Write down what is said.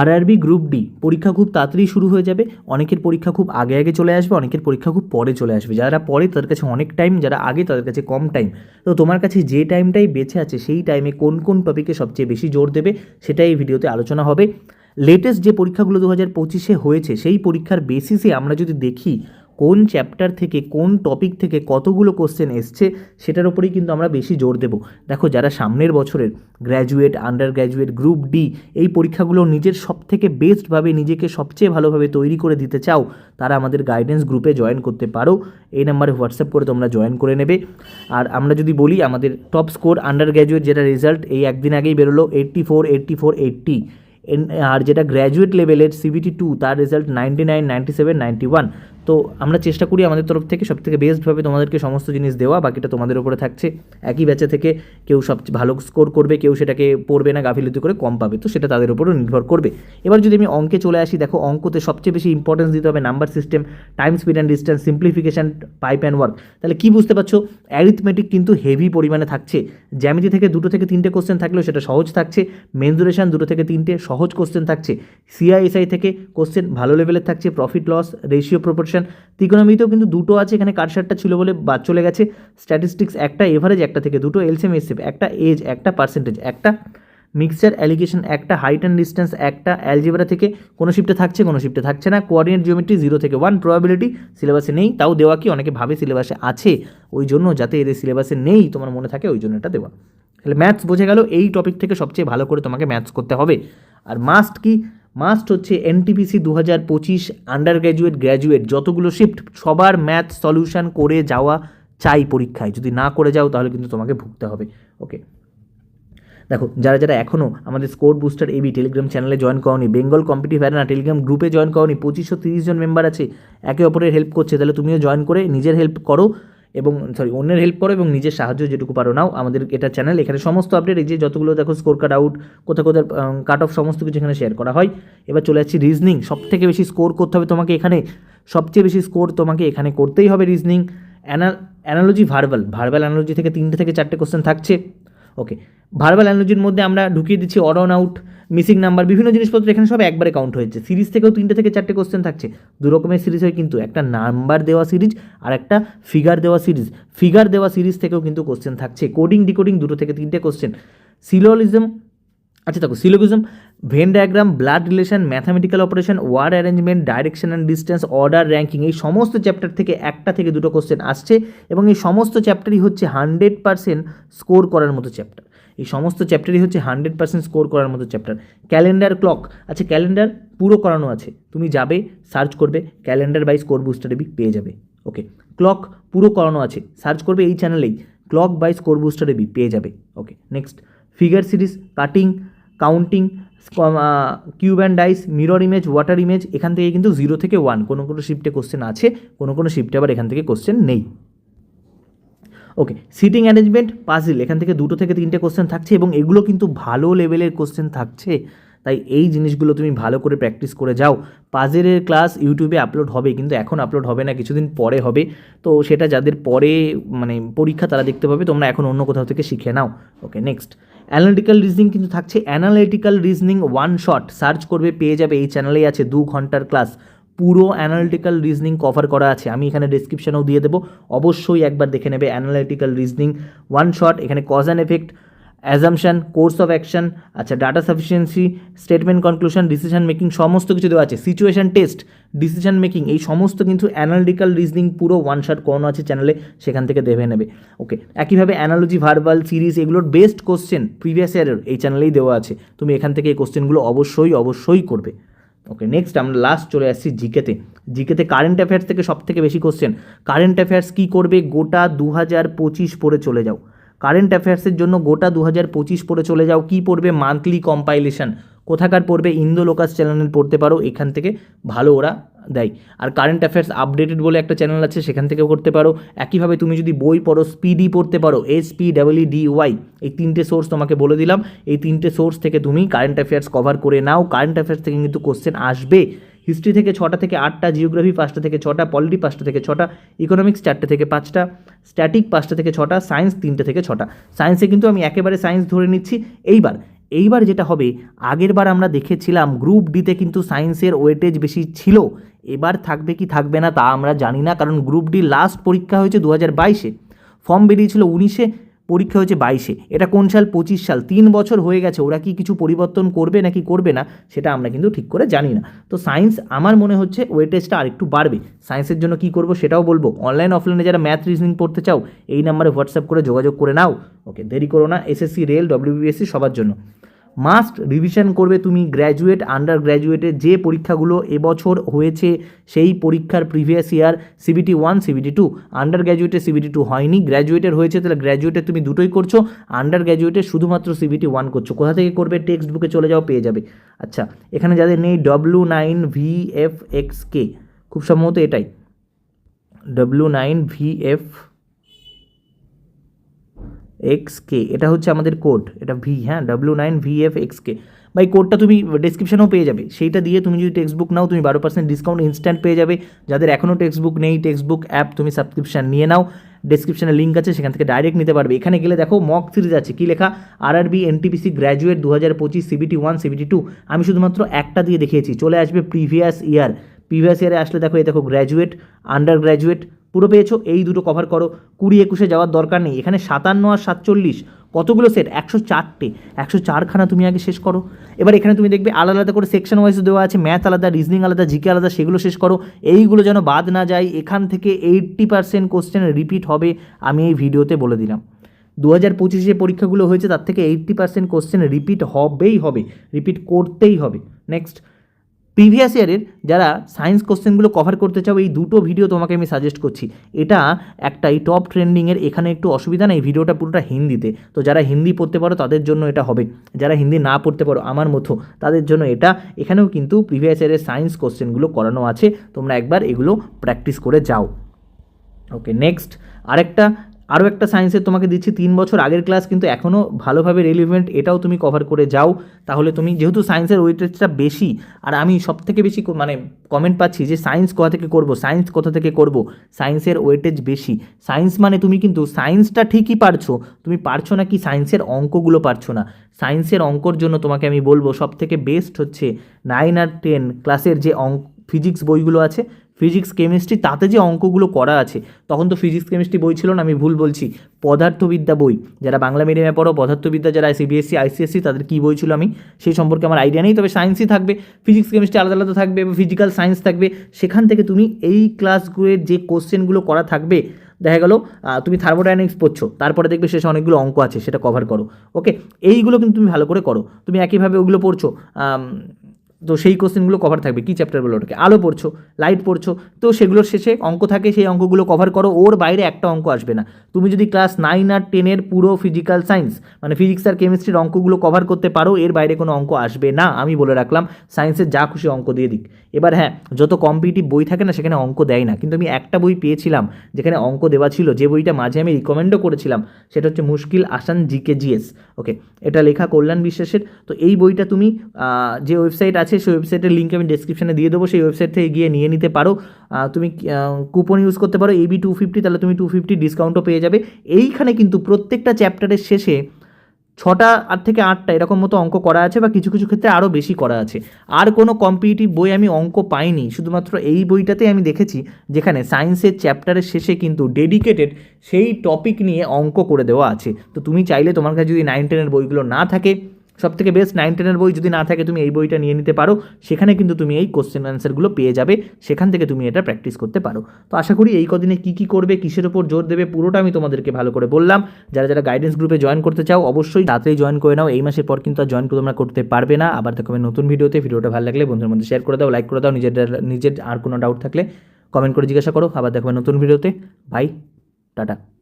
RRB group D পরীক্ষা খুব তাড়াতাড়ি শুরু হয়ে যাবে। অনেকের পরীক্ষা খুব আগে আগে চলে আসবে, অনেকের পরীক্ষা খুব পরে চলে আসবে। যারা পরে, তাদের কাছে অনেক টাইম যারা আগে, তাদের কাছে কম টাইম তো তোমার কাছে যে টাইমটাই বেঁচে আছে, সেই টাইমে কোন কোন টপিকে সবচেয়ে বেশি জোর দেবে, সেটাই এই ভিডিওতে আলোচনা হবে। লেটেস্ট যে পরীক্ষাগুলো দু হাজার পঁচিশে হয়েছে, সেই পরীক্ষার বেসিসে আমরা যদি দেখি কোন চ্যাপ্টার থেকে কোন টপিক থেকে কতগুলো কোশ্চেন এসছে, সেটার উপরেই কিন্তু আমরা বেশি জোর দেব। দেখো, যারা সামনের বছরের graduate undergraduate group D এই পরীক্ষাগুলো নিজের সব থেকে বেস্টভাবে নিজেকে সবচেয়ে ভালোভাবে তৈরি করে দিতে চাও, তারা আমাদের গাইডেন্স গ্রুপে জয়েন করতে পারো। এই নাম্বারে হোয়াটসঅ্যাপ করে তোমরা জয়েন করে নেবে। আর আমরা যদি বলি, আমাদের টপ স্কোর আন্ডার গ্র্যাজুয়েট যেটা রেজাল্ট এই একদিন আগেই বেরোলো eighty four eighty four eighty আর যেটা গ্র্যাজুয়েট লেভেলের সিবিটি টু তার result ninety nine ninety seven ninety one তো আমরা চেষ্টা করি আমাদের তরফ থেকে সব থেকে বেস্টভাবে তোমাদেরকে সমস্ত জিনিস দেওয়া, বাকিটা তোমাদের উপরে থাকছে। একই ব্যাচে থেকে কেউ সব ভালো স্কোর করবে, কেউ সেটাকে পড়বে না, গাফিলতি করে কম পাবে, তো সেটা তাদের উপরও নির্ভর করবে। এবার যদি আমি অঙ্কে চলে আসি, দেখো অঙ্কতে সবচেয়ে বেশি ইম্পর্টেন্স দিতে হবে number system time speed and distance simplification pipe and work তাহলে কী বুঝতে পারছ? অ্যারিথমেটিক কিন্তু হেভি পরিমাণে থাকছে। জ্যামিতি থেকে দুটো থেকে তিনটে কোশ্চেন থাকলেও সেটা সহজ থাকছে। মেনজুরেশন দুটো থেকে তিনটে সহজ কোশ্চেন থাকছে। সিআইএসআই থেকে কোশ্চেন ভালো লেভেলের থাকছে প্রফিট লস রেশিও প্রপোর্শন ত্রিকোণমিতেও কিন্তু দুটো আছে, এখানে কাটসারটা ছিল বলে বাদ চলে গেছে। স্ট্যাটিস্টিক্স একটা এভারেজ একটা থেকে দুটো এলসিএম এসএফ একটা এজ একটা পার্সেন্টেজ একটা মিক্সচার অ্যালিগেশন একটা হাইট অ্যান্ড ডিস্টেন্স একটা অ্যালজেব্রা থেকে কোনো শিফটে থাকছে, কোনো শিফটে থাকছে না। কোঅর্ডিনেট জিওমেট্রি জিরো থেকে ওয়ান প্রবাবিলিটি সিলেবাসে নেই, তাও দেওয়া কি অনেকে ভাবে সিলেবাসে আছে, ওই জন্য যাতে এদের সিলেবাসে নেই, তোমার মনে থাকে, ওই জন্য এটা দেওয়া। তাহলে ম্যাথস বোঝে গেল, এই টপিক থেকে সবচেয়ে ভালো করে তোমাকে ম্যাথস করতে হবে। আর মাস্ট কি? মাস্ট হচ্ছে এনটিপিসি দু হাজার পঁচিশ আন্ডার গ্র্যাজুয়েট গ্র্যাজুয়েট যতগুলো শিফট সবার ম্যাথ সলিউশন করে যাওয়া চাই পরীক্ষায়। যদি না করে যাও, তাহলে কিন্তু তোমাকে ভুগতে হবে। ওকে দেখো, যারা যারা এখনও আমাদের স্কোর বুস্টার এবি টেলিগ্রাম চ্যানেলে জয়েন করনি বেঙ্গল কম্পিটিভ অ্যারেনা টেলিগ্রাম গ্রুপে জয়েন করনি, পঁচিশশো তিরিশ জন মেম্বার আছে, একে অপরের হেল্প করছে, তাহলে তুমিও জয়েন করে নিজের হেল্প করো। এবং সরি অন্যের হেল্প করো এবং নিজের সাহায্য যেটুকু পারো। নাও আমাদের এটা চ্যানেল এখানে সমস্ত আপডেট এই যে যতগুলো দেখো স্কোর কাট আউট কোথাও কোথাও কাট অফ সমস্ত কিছু এখানে শেয়ার করা হয়। এবার চলে যাচ্ছি রিজনিং সব থেকে বেশি স্কোর করতে হবে তোমাকে এখানে। সবচেয়ে বেশি স্কোর তোমাকে এখানে করতেই হবে reasoning analogy verbal verbal analogy থেকে তিনটে থেকে চারটে কোশ্চেন থাকছে। ওকে ভার্বাল অ্যানালজির মধ্যে আমরা ঢুকিয়ে দিচ্ছি odd one out missing number, বিভিন্ন জিনিসপত্র এখানে সব একবারে কাউন্ট হয়েছে। সিরিজ থেকেও তিনটে থেকে চারটে কোশ্চেন থাকছে। দু রকমের সিরিজ হয় কিন্তু, একটা নাম্বার দেওয়া সিরিজ আর একটা ফিগার দেওয়া সিরিজ। ফিগার দেওয়া সিরিজ থেকেও কিন্তু কোশ্চেন থাকছে। কোডিং ডিকোডিং দুটো থেকে তিনটে কোশ্চেন সিলোলিজম আচ্ছা দেখো syllogism Venn diagram blood relation mathematical operation word arrangement direction and distance order ranking এই সমস্ত চ্যাপ্টার থেকে একটা থেকে দুটো কোশ্চেন আসছে এবং এই সমস্ত চ্যাপ্টারই হচ্ছে হান্ড্রেড পার্সেন্ট স্কোর করার মতো চ্যাপ্টার এই সমস্ত চ্যাপ্টারই হচ্ছে হান্ড্রেড পার্সেন্ট স্কোর করার মতো চ্যাপ্টার ক্যালেন্ডার ক্লক আচ্ছা ক্যালেন্ডার পুরো করানো আছে। তুমি যাবে সার্চ করবে ক্যালেন্ডার বাই স্কোর বুস্টারে বি পেয়ে যাবে। ওকে ক্লক পুরো করানো আছে। সার্চ করবে এই চ্যানেলেই ক্লক বাই স্কোর বুস্টারে বি পেয়ে যাবে। Okay next figure series cutting counting cube and dice mirror image water image এখান থেকে কিন্তু জিরো থেকে ওয়ান কোনো কোনো শিফটে কোশ্চেন আছে, কোনো কোনো শিফটে আবার এখান থেকে কোশ্চেন নেই। ওকে সিটিং অ্যারেঞ্জমেন্ট পাজিল এখান থেকে দুটো থেকে তিনটে কোশ্চেন থাকছে এবং এগুলো কিন্তু ভালো লেভেলের কোশ্চেন থাকছে। তাই এই জিনিসগুলো তুমি ভালো করে প্র্যাকটিস করে যাও। পাজেলের ক্লাস ইউটিউবে আপলোড হবে, কিন্তু এখন আপলোড হবে না, কিছুদিন পরে হবে। তো সেটা যাদের পরে মানে পরীক্ষা তারা দেখতে পাবে, তোমরা এখন অন্য কোথাও থেকে শিখে নাও। ওকে নেক্সট অ্যানালিটিক্যাল রিজনিং কিন্তু থাকছে। Analytical reasoning one shot search করবে, পেয়ে যাবে, এই চ্যানেলেই আছে, দু ঘণ্টার ক্লাস পুরো অ্যানালিটিক্যাল রিজনিং কভার করা আছে। আমি এখানে ডিসক্রিপশনেও দিয়ে দেবো। অবশ্যই একবার দেখে নেবে অ্যানালিটিক্যাল রিজনিং ওয়ান শট এখানে cause and effect assumption course of action আচ্ছা data sufficiency statement conclusion decision making সমস্ত কিছু দেওয়া আছে। সিচুয়েশন টেস্ট ডিসিশন মেকিং এই সমস্ত কিন্তু অ্যানালিটিক্যাল রিজনিং পুরো ওয়ান শট করানো আছে চ্যানেলে সেখান থেকে দেবে নেবে। ওকে একইভাবে অ্যানালজি ভার্বাল সিরিজ এগুলোর বেস্ট কোশ্চেন প্রিভিয়াস ইয়ারের এই চ্যানেলেই দেওয়া আছে। তুমি এখান থেকে এই কোশ্চেনগুলো অবশ্যই অবশ্যই করবে। ওকে নেক্সট আমরা লাস্ট চলে আসছি জিকেতে। জিকেতে কারেন্ট অ্যাফেয়ার্স থেকে সব থেকে বেশি কোশ্চেন কারেন্ট অ্যাফেয়ার্স কী করবে? গোটা দু হাজার পঁচিশ পড়ে চলে যাও। কারেন্ট অ্যাফেয়ার্সের জন্য গোটা দু হাজার পঁচিশ পড়ে চলে যাও। কী পড়বে? মান্থলি কম্পাইলেশন কোথাকার পড়বে? ইন্দো লোকাস চ্যানেল পড়তে পারো এখান থেকে। ভালো ওরা দেয়। আর কারেন্ট অ্যাফেয়ার্স আপডেটেড বলে একটা চ্যানেল আছে, সেখান থেকেও করতে পারো। একইভাবে তুমি যদি বই পড়ো স্পিডি পড়তে পারো S P W D Y এই তিনটে সোর্স তোমাকে বলে দিলাম। এই তিনটে সোর্স থেকে তুমি কারেন্ট অ্যাফেয়ার্স কভার করে নাও। কারেন্ট অ্যাফেয়ার্স থেকে কিন্তু কোশ্চেন আসবে। হিস্ট্রি থেকে ছটা থেকে আটটা জিওগ্রাফি পাঁচটা থেকে ছটা পলিটি পাঁচটা থেকে ছটা ইকোনমিক্স চারটে থেকে পাঁচটা স্ট্যাটিক পাঁচটা থেকে ছটা সায়েন্স তিনটে থেকে ছটা। সায়েন্সে কিন্তু আমি একেবারে সায়েন্স ধরে নিচ্ছি। এইবার এইবার যেটা হবে আগেরবার আমরা দেখেছিলাম গ্রুপ ডিতে কিন্তু সায়েন্সের ওয়েটেজ বেশি ছিল। এবার থাকবে কি থাকবে না তা আমরা জানি না, কারণ গ্রুপ ডি লাস্ট পরীক্ষা হয়েছে দু হাজার বাইশে। ফর্ম বেরিয়েছিল উনিশে। পরীক্ষা হয়েছে বাইশে। এটা কোন সাল? পঁচিশ সাল। তিন বছর হয়ে গেছে। ওরা কি কিছু পরিবর্তন করবে নাকি করবে না, সেটা আমরা কিন্তু ঠিক করে জানি না। তো সায়েন্স আমার মনে হচ্ছে ওয়েটেজটা আরেকটু বাড়বে। সায়েন্সের জন্য কি করব সেটাও বলব। অনলাইন, অফলাইনে যারা ম্যাথ রিজনিং পড়তে চাও, এই নাম্বারে হোয়াটসঅ্যাপ করে যোগাযোগ করে নাও। ওকে, দেরি করো না। এসএসসি, রেল ডব্লিউবিএসসি সবার জন্য। মাস্ট রিভিশন করবে তুমি গ্র্যাজুয়েট আন্ডার গ্র্যাজুয়েটের যে পরীক্ষাগুলো এবছর হয়েছে সেই পরীক্ষার previous year CBT one CBT two under গ্র্যাজুয়েটে CBT two হয়নি গ্র্যাজুয়েটের হয়েছে, তাহলে গ্র্যাজুয়েটে তুমি দুটোই করছ। আন্ডার গ্র্যাজুয়েটের শুধুমাত্র সিবিটি ওয়ান করছ। কোথা থেকে করবে? টেক্সট বুকে চলে যাও, পেয়ে যাবে। আচ্ছা এখানে যাদের নেই W nine V F X K খুব সম্ভবত এটাই। W nine V F X K এটা হচ্ছে আমাদের কোড এটা ভি হ্যাঁ? W nine V F X K বা এই কোডটা তুমি ডেসক্রিপশনেও পেয়ে যাবে। সেইটা দিয়ে তুমি যদি টেক্সট বুক নাও, তুমি বারো পার্সেন্ট ডিসকাউন্ট ইনস্ট্যান্ট পেয়ে যাবে। যাদের এখনও টেক্সট বুক নেই টেক্সট বুক অ্যাপ তুমি সাবস্ক্রিপশন নিয়ে নাও। ডেসক্রিপশনে লিঙ্ক আছে, সেখান থেকে ডাইরেক্ট নিতে পারবে। এখানে গেলে দেখো মক সিরিজ আছে। কী লেখা? R R B NTPC graduate দু হাজার পঁচিশ সিবিটি ওয়ান সিবিটি টু আমি শুধুমাত্র একটা দিয়ে দেখিয়েছি। চলে আসবে প্রিভিয়াস ইয়ার প্রিভিয়াস ইয়ারে আসলে দেখো, এই দেখো গ্র্যাজুয়েট আন্ডার গ্র্যাজুয়েট পুরো পেয়েছ, এই দুটো কভার করো। কুড়ি একুশে যাওয়ার দরকার নেই। এখানে সাতান্ন আর সাতচল্লিশ, কতগুলো সেট একশো চারটে। একশো চারখানা তুমি আগে শেষ করো। এবার এখানে তুমি দেখবে আলাদা আলাদা করে সেকশন ওয়াইজ দেওয়া আছে। ম্যাথ আলাদা রিজনিং আলাদা জিকে আলাদা, সেগুলো শেষ করো। এইগুলো যেন বাদ না যায়, এখান থেকে এইট্টি পার্সেন্ট কোশ্চেন রিপিট হবে, আমি এই ভিডিওতে বলে দিলাম। দু হাজার পঁচিশে যে পরীক্ষাগুলো হয়েছে, তার থেকে এইট্টি পার্সেন্ট কোশ্চেন রিপিট হবেই হবে। রিপিট করতেই হবে। নেক্সট প্রিভিয়াস ইয়ারের যারা সায়েন্স কোশ্চেনগুলো কভার করতে চাও, এই দুটো ভিডিও তোমাকে আমি সাজেস্ট করছি। এটা একটা এই টপ ট্রেন্ডিংয়ের এখানে একটু অসুবিধা নেই ভিডিওটা পুরোটা হিন্দিতে। তো যারা হিন্দি পড়তে পারো, তাদের জন্য এটা হবে। যারা হিন্দি না পড়তে পারো, আমার মতো, তাদের জন্য এটা। এখানেও কিন্তু প্রিভিয়াস ইয়ারের সায়েন্স কোশ্চেনগুলো করানো আছে। তোমরা একবার এগুলো প্র্যাকটিস করে যাও। ওকে নেক্সট আরেকটা আরও একটা সায়েন্সের তোমাকে দিচ্ছি, তিন বছর আগের ক্লাস কিন্তু এখনও ভালোভাবে রেলিভেন্ট এটাও তুমি কভার করে যাও। তাহলে তুমি, যেহেতু সায়েন্সের ওয়েটেজটা বেশি, আর আমি সব থেকে বেশি মানে কমেন্ট পাচ্ছি যে সায়েন্স কোথা থেকে করব সায়েন্স কোথা থেকে করব সায়েন্সের ওয়েটেজ বেশি। সায়েন্স মানে তুমি কিন্তু সায়েন্সটা ঠিকই পারছ, তুমি পারছ না কি সায়েন্সের অঙ্কগুলো পারছ না? সায়েন্সের অঙ্কর জন্য তোমাকে আমি বলব সব থেকে বেস্ট হচ্ছে নাইন আর টেন ক্লাসের যে অঙ্ক ফিজিক্স বইগুলো আছে ফিজিক্স কেমিস্ট্রি তাতে যে অঙ্কগুলো করা আছে, তখন তো ফিজিক্স কেমিস্ট্রি বই ছিল না, আমি ভুল বলছি। পদার্থবিদ্যা বই, যারা বাংলা মিডিয়ামে পড়ো, পদার্থবিদ্যা, যারা সিবিএসসি আইসিএসসি তাদের কী বই ছিল আমি? সেই সম্পর্কে আমার আইডিয়া নেই, তবে সায়েন্সই থাকবে ফিজিক্স কেমিস্ট্রি আলাদা আলাদা থাকবে ফিজিক্যাল সায়েন্স থাকবে। সেখান থেকে তুমি এই ক্লাসগুলোর যে কোশ্চেনগুলো করা থাকবে, দেখা গেল তুমি থার্মোডাইনামিক্স পড়ছো, তারপরে দেখবে শেষে অনেকগুলো অঙ্ক আছে, সেটা কভার করো ওকে এইগুলো কিন্তু তুমি ভালো করে করো। তুমি একইভাবে ওগুলো পড়ছো তো সেই কোশ্চেনগুলো কভার থাকবে। কী চ্যাপ্টার বলো ওটাকে? আলো পড়ছো লাইট পড়ছো, তো সেগুলোর শেষে অঙ্ক থাকে, সেই অঙ্কগুলো কভার করো, ওর বাইরে একটা অঙ্ক আসবে না। তুমি যদি ক্লাস নাইন আর টেনের পুরো ফিজিক্যাল সায়েন্স মানে ফিজিক্স আর কেমিস্ট্রির অঙ্কগুলো কভার করতে পারো, এর বাইরে কোনো অঙ্ক আসবে না, আমি বলে রাখলাম সায়েন্সের যা খুশি অঙ্ক দিয়ে দিক। এবার হ্যাঁ যত কম্পিটিভ বই থাকে না, সেখানে অঙ্ক দেয় না। কিন্তু আমি একটা বই পেয়েছিলাম, যেখানে অঙ্ক দেওয়া ছিল, যে বইটা মাঝে আমি রিকমেন্ডও করেছিলাম, সেটা হচ্ছে মুশকিল আসান জিকে জিএস ওকে এটা লেখা কল্যাণ বিশ্বাসের। তো এই বইটা তুমি যে ওয়েবসাইট আছে সেই ওয়েবসাইটের লিঙ্ক আমি ডেসক্রিপশনে দিয়ে দেবো, সেই ওয়েবসাইট থেকে গিয়ে নিয়ে নিতে পারো। তুমি কুপন ইউজ করতে পারো এবি টু ফিফটি তাহলে তুমি টু ফিফটি ডিসকাউন্টও পেয়ে যাবে। এইখানে কিন্তু প্রত্যেকটা চ্যাপ্টারের শেষে ছটা আর থেকে আটটা এরকম মতো অঙ্ক করা আছে বা কিছু কিছু ক্ষেত্রে আরও বেশি করা আছে। আর কোনো কম্পিটিটিভ বই আমি অঙ্ক পাইনি, শুধুমাত্র এই বইটাতেই আমি দেখেছি যেখানে সায়েন্সের চ্যাপ্টারের শেষে কিন্তু ডেডিকেটেড সেই টপিক নিয়ে অঙ্ক করে দেওয়া আছে। তো তুমি চাইলে তোমার কাছে যদি নাইন টেনের বইগুলো না থাকে সব থেকে বেস্ট নাইন টেনের বই যদি না থাকে, তুমি এই বইটা নিয়ে নিতে পারো। সেখানে কিন্তু তুমি এই কোশ্চেন অ্যান্সারগুলো পেয়ে যাবে। সেখান থেকে তুমি এটা প্র্যাকটিস করতে পারো। তো আশা করি এই কদিনে কী কী করবে, কিসের ওপর জোর দেবে, পুরোটা আমি তোমাদেরকে ভালো করে বললাম। যারা যারা গাইডেন্স গ্রুপে জয়েন করতে চাও, অবশ্যই তাড়াতাড়ি জয়েন করে নাও। এই মাসের পর কিন্তু আর জয়েন তোমরা করতে পারবে না। আবার দেখো নতুন ভিডিওতে ভিডিওটা ভালো লাগলে বন্ধুর মধ্যে শেয়ার করে দাও লাইক করে দাও। নিজের নিজের আর কোনো ডাউট থাকলে কমেন্ট করে জিজ্ঞাসা করো। আবার দেখো নতুন ভিডিওতে বাই টাটা।